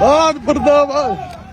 ਬਾਦ ਫਰਦਾਬਾਦ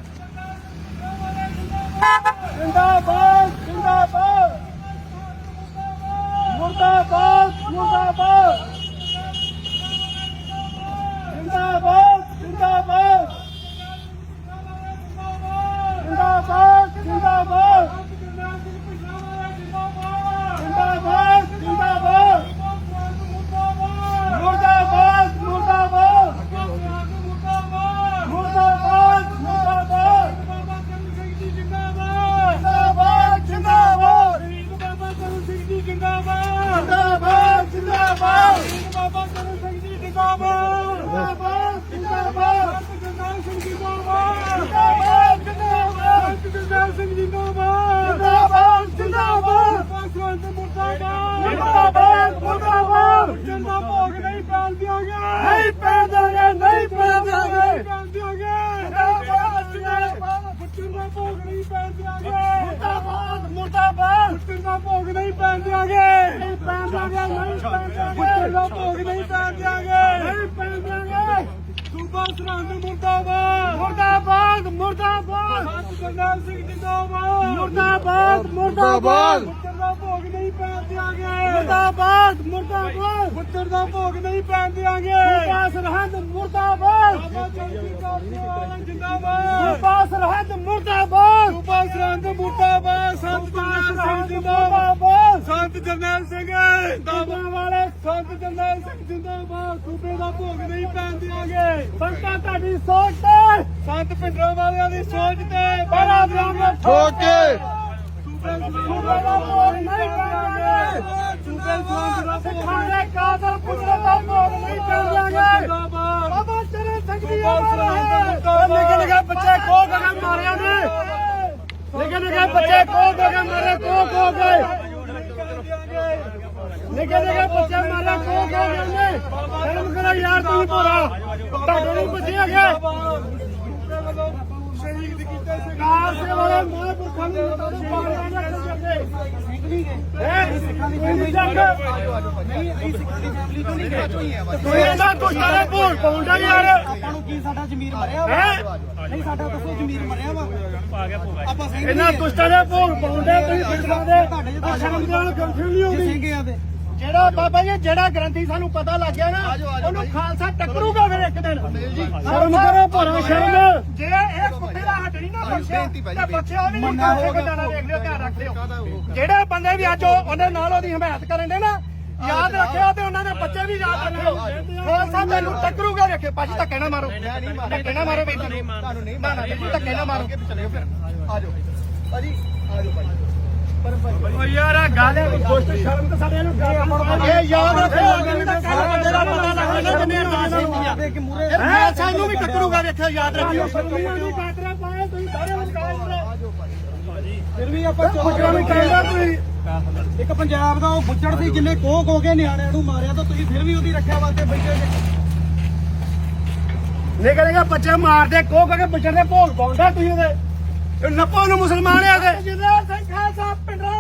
ਜਿੰਦਾਬਾਦ ਜਿੰਦਾਬਾਦ ਜਿੰਦਾਬਾਦ ਜਗਦਾਰ ਸਿੰਘ ਜਿੰਦਾਬਾਦ ਜਿੰਦਾਬਾਦ ਜਗਦਾਰ ਸਿੰਘ ਜਿੰਦਾਬਾਦ ਜਿੰਦਾਬਾਦ ਜਿੰਦਾਬਾਦ ਪਾਸਵਾਨ ਮੁਰਦਾਬਾਦ ਮੁਰਦਾਬਾਦ ਮੁਰਦਾਬਾਦ ਜਿੰਦਾ ਭੋਗ ਨਹੀਂ ਪੈਣ ਦਿਆਂਗੇ ਨਹੀਂ ਪੈਣ ਦਿਆਂਗੇ ਨਹੀਂ ਪੈਣ ਦਿਆਂਗੇ ਪੈਣ ਦਿਆਂਗੇ ਜਿੰਦਾਬਾਦ ਜਿੰਦਾਬਾਦ ਪੁੱਤਰ ਦਾ ਭੋਗ ਨਹੀਂ ਪੈਣ ਦਿਆਂਗੇ ਮੁਰਦਾਬਾਦ ਮੁਰਦਾਬਾਦ ਪੁੱਤਰ ਦਾ ਭੋਗ ਨਹੀਂ ਪੈਣ ਦਿਆਂਗੇ ਨਹੀਂ ਪੈਣ ਦਿਆਂਗੇ ਨਹੀਂ ਪੈਣ ਦਿਆਂਗੇ ਭੋਗ ਨਹੀਂ ਪੈਣ ਦਿਆਂਗੇ ਸੂਬਾ ਸਰਹੰਦ ਮੁਰਦਾਬਾਦ। ਮੁਰਦਾਬਾਦ ਮੁਰਦਾਬਾਦ। ਸਤ ਜਰਨੈਲ ਸਿੰਘ ਜਿੰਦਾਬਾਦ। ਮੁਰਦਾਬਾਦ ਮੁਰਦਾਬਾਦ। ਪੁੱਤਰ ਦਾ ਭੋਗ ਨਹੀਂ ਪੈਣ ਦਿਆਂਗੇ। ਮੁਰਦਾਬਾਦ ਮੁਰਦਾਬਾਦ। ਪੁੱਤਰ ਦਾ ਭੋਗ ਨਹੀਂ ਪੈਣ ਦਿਆਂਗੇ। ਸੂਬਾ ਸਰਹੰਦ ਮੁਰਦਾਬਾਦ। ਬਾਬਾ ਚੌਂਕੀ ਕਾਰਜਵਾਲਾ ਜਿੰਦਾਬਾਦ। ਸੂਬਾ ਸਰਹੰਦ ਮੁਰਦਾਬਾਦ। ਸੂਬਾ ਸਰਹੰਦ ਮੁਰਦਾਬਾਦ। ਸੰਤ ਜਰਨੈਲ ਸਿੰਘ ਜਿੰਦਾਬਾਦ। ਸੰਤ ਜਰਨੈਲ ਸਿੰਘ ਜਿੰਦਾਬਾਦ। ਵਾਲੇ ਸੰਤ ਜਰਨੈਲ ਸਿੰਘ ਜਿੰਦਾਬਾਦ। ਸੂਬੇ ਦਾ ਪੈਣ ਦਿਆਂਗੇ ਸੰਤਾਂ ਤੁਹਾਡੀ ਸੋਚ ਤੇ ਸੰਤ ਪਿੰਡਰਾਂ ਵਾਲਿਆਂ ਦੀ ਸੋਚ ਤੇ ਬੜਾ ਦਿਆਂਗੇ ਠੋਕ ਕੇ ਸੂਬੇ ਦਾ ਭੋਗ ਨਹੀਂ ਪੈਣਗੇ ਸੂਬੇ ਦਾ ਸਿੱਖਾਂ ਦੇ ਕਾਤਲ ਪੁੱਤਰ ਦਾ ਭੋਗ ਨਹੀਂ ਪੈਣਗੇ ਬਾਬਾ ਚਰਨ ਸਿੰਘ ਦੀ ਅਮਰ ਹੈ ਨਿੱਕੇ ਨਿੱਕੇ ਬੱਚੇ ਖੋ ਕੇ ਮਾਰਿਆ ਨੇ। ਨਿੱਕੇ ਨਿੱਕੇ ਬੱਚੇ ਖੋ ਕੇ ਮਾਰੇ ਖੋ ਖੋ ਕੇ। ਨਿੱਕੇ ਨਿੱਕੇ ਬੱਚੇ ਮਾਰੇ ਖੋ ਖੋ ਕੇ ਨੇ ਸ਼ਰਮ ਕਰੋ ਯਾਰ ਤੁਸੀਂ ਭੋਰਾ। ਤੁਹਾਡੇ ਨੂੰ ਬੱਚੇ ਹੈਗੇ। ਸ਼ਹੀਦ ਕੀਤੇ ਸਰਕਾਰ ਸੇ ਵਾਲੇ ਮਹਾਂਪੁਰਖਾਂ ਨੂੰ ਮਤਾਂ ਪਾਲਿਆ ਨਾ ਕਰਦੇ। ਹੈ? ਸਿੱਖਾਂ ਦੀ ਫੈਮਿਲੀ ਨਹੀਂ ਅਸੀਂ ਸਿੱਖਾਂ ਦੀ ਫੈਮਿਲੀ ਤੋਂ ਨਹੀਂ ਗਏ ਕੋਈ ਇਹਨਾਂ ਦੁਸ਼ਟਾਂ ਦੇ ਭੋਗ ਪਾਉਂਦਾ ਯਾਰ। ਆਪਾਂ ਨੂੰ ਕੀ ਸਾਡਾ ਜ਼ਮੀਰ ਮਰਿਆ ਵਾ? ਨਹੀਂ ਸਾਡਾ ਦੱਸੋ ਜ਼ਮੀਰ ਮਰਿਆ ਵਾ। ਆਪਾਂ ਸਿੰਘ ਇਹਨਾਂ ਦੁਸ਼ਟਾਂ ਦੇ ਭੋਗ ਪਾਉਂਦੇ ਤੁਸੀਂ ਫਿਰਦਾ ਦੇ ਆ ਸ਼ਰਮ ਨਾਲ ਕੰਫਿਊਜ਼ ਨਹੀਂ ਹੁੰਦੀ ਸਿੰਘ ਆ ਤੇ। ਜਿਹੜਾ ਬਾਬਾ ਜੀ ਜਿਹੜਾ ਗ੍ਰੰਥੀ ਸਾਨੂੰ ਪਤਾ ਲੱਗ ਗਿਆ ਨਾ ਉਹਨੂੰ ਖਾਲਸਾ ਟੱਕਰੂਗਾ ਫਿਰ ਇੱਕ ਦਿਨ। ਸ਼ਰਮ ਕਰੋ ਭਰਾ ਸ਼ਰਮ। ਜੇ ਇਹ ਕੁੱਤੇ ਦਾ ਹੱਟ ਨਹੀਂ ਨਾ ਬਖਸ਼ਿਆ ਤੇ ਬਖਸ਼ਿਆ ਵੀ ਨਹੀਂ ਖਾਲਸੇ ਕੋ ਜਾਣਾ ਦੇਖ ਲਿਓ ਧਿਆਨ ਰੱਖਿਓ। ਜਿਹੜੇ ਬੰਦੇ ਵੀ ਅੱਜ ਉਹ- ਉਹਦੇ ਨਾਲ ਉਹਦੀ ਹਮਾਇਤ ਕਰਨ ਦੇ ਨਾ ਯਾਦ ਰੱਖਿਓ ਤੇ ਉਹਨਾਂ ਦੇ ਬੱਚੇ ਵੀ ਯਾਦ ਰੱਖਿਓ। ਖਾਲਸਾ ਤੈਨੂੰ ਟੱਕਰੂਗਾ ਵੇਖੇ ਭਾਜੀ ਧੱਕੇ ਨਾ ਮਾਰੋ। ਧੱਕੇ ਨਾ ਮਾਰੋ ਬਈ ਤੁਹਾਨੂੰ ਨਹੀਂ ਮਾਰਨਾ ਧੱਕੇ ਨਾ ਮਾਰੋ। ਚਲਿਓ ਫਿਰ ਆ ਜਾਓ ਭਾਜੀ ਆ ਜਾਓ ਭਾਜੀ ਓ ਯਾਰ ਆ ਗੱਲ ਦੁਸ਼ਟ ਸ਼ਰਮ ਤੇ ਸਾਡੇ ਨੂੰ ਇਹ ਯਾਦ ਰੱਖਿਓ ਅਗਲੇ ਦਾ ਤੇਰਾ ਪਤਾ ਲੱਗ ਗਿਆ ਜਿੰਨੇ ਨਾਮ ਦੇ ਕੇ ਮੂਰੇ ਹੈ? ਸਾਨੂੰ ਵੀ ਟੱਕਰੂਗਾ ਵੇਖਿਓ ਯਾਦ ਰੱਖਿਓ। ਸ਼ਰਮੀਆਂ ਦੀ ਕਾਤਰਾ ਪਾਏ ਤੁਸੀਂ ਸਾਰੇ ਫਿਰ ਵੀ ਆਪਾਂ ਪੁੱਛਣਾ ਵੀ ਕਹਿੰਦਾ ਤੁਸੀਂ ਇੱਕ ਪੰਜਾਬ ਦਾ ਉਹ ਬੁੱਚੜ ਸੀ ਜਿੰਨੇ ਕੋਹ ਖੋ ਕੇ ਨਿਆਣਿਆਂ ਨੂੰ ਮਾਰਿਆ ਤਾਂ ਤੁਸੀਂ ਫਿਰ ਵੀ ਉਹਦੀ ਰੱਖਿਆ ਵਾਸਤੇ ਬੈਠੇ ਜੇ। ਨਿਕਲ ਗਿਆ ਬੱਚੇ ਮਾਰਦੇ ਕੋਹ ਕੇ ਬੱਚੇ ਦੇ ਭੋਗ ਪਾਉਂਦਾ ਤੁਸੀਂ ਉਹਦੇ। ਨੱਪੋ ਨੂੰ ਮੁਸਲਮਾਨ ਆ ਗਏ ਜਰਨੈਲ ਸਿੰਘ ਖਾਲਸਾ ਪਿੰਡਰਾਂ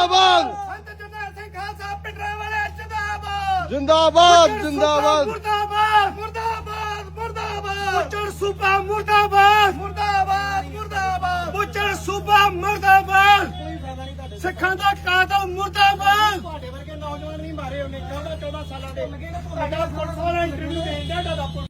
ਜਿੰਦਾਬਾਦ। ਜਿੰਦਾਬਾਦ ਸੰਤ ਜਰਨੈਲ ਸਿੰਘ ਖਾਲਸਾ ਪਿੰਡਰਾਂ ਵਾਲਾ ਜਿੰਦਾਬਾਦ। ਜਿੰਦਾਬਾਦ ਜਿੰਦਾਬਾਦ। ਮੁਰਦਾਬਾਦ ਮੁਰਦਾਬਾਦ ਮੁਰਦਾਬਾਦ। ਬੁੱਚੜ ਸੂਬਾ ਮੁਰਦਾਬਾਦ। ਮੁਰਦਾਬਾਦ ਮੁਰਦਾਬਾਦ। ਬੁੱਚੜ ਸੂਬਾ ਮੁਰਦਾਬਾਦ। ਤੁਹਾਡੇ ਸਿੱਖਾਂ ਦਾ ਕਾਤਲ ਮੁਰਦਾਬਾਦ। ਤੁਹਾਡੇ ਵਰਗੇ ਨੌਜਵਾਨ ਨਹੀਂ ਮਾਰੇ ਉਹਨੇ 14 14 ਸਾਲਾਂ ਦੇ। ਸਾਡਾ ਪੁਲਿਸ ਵਾਲਾ ਇੰਟਰਵਿਊ ਦੇਣ ਦਾ ਤੁਹਾਡਾ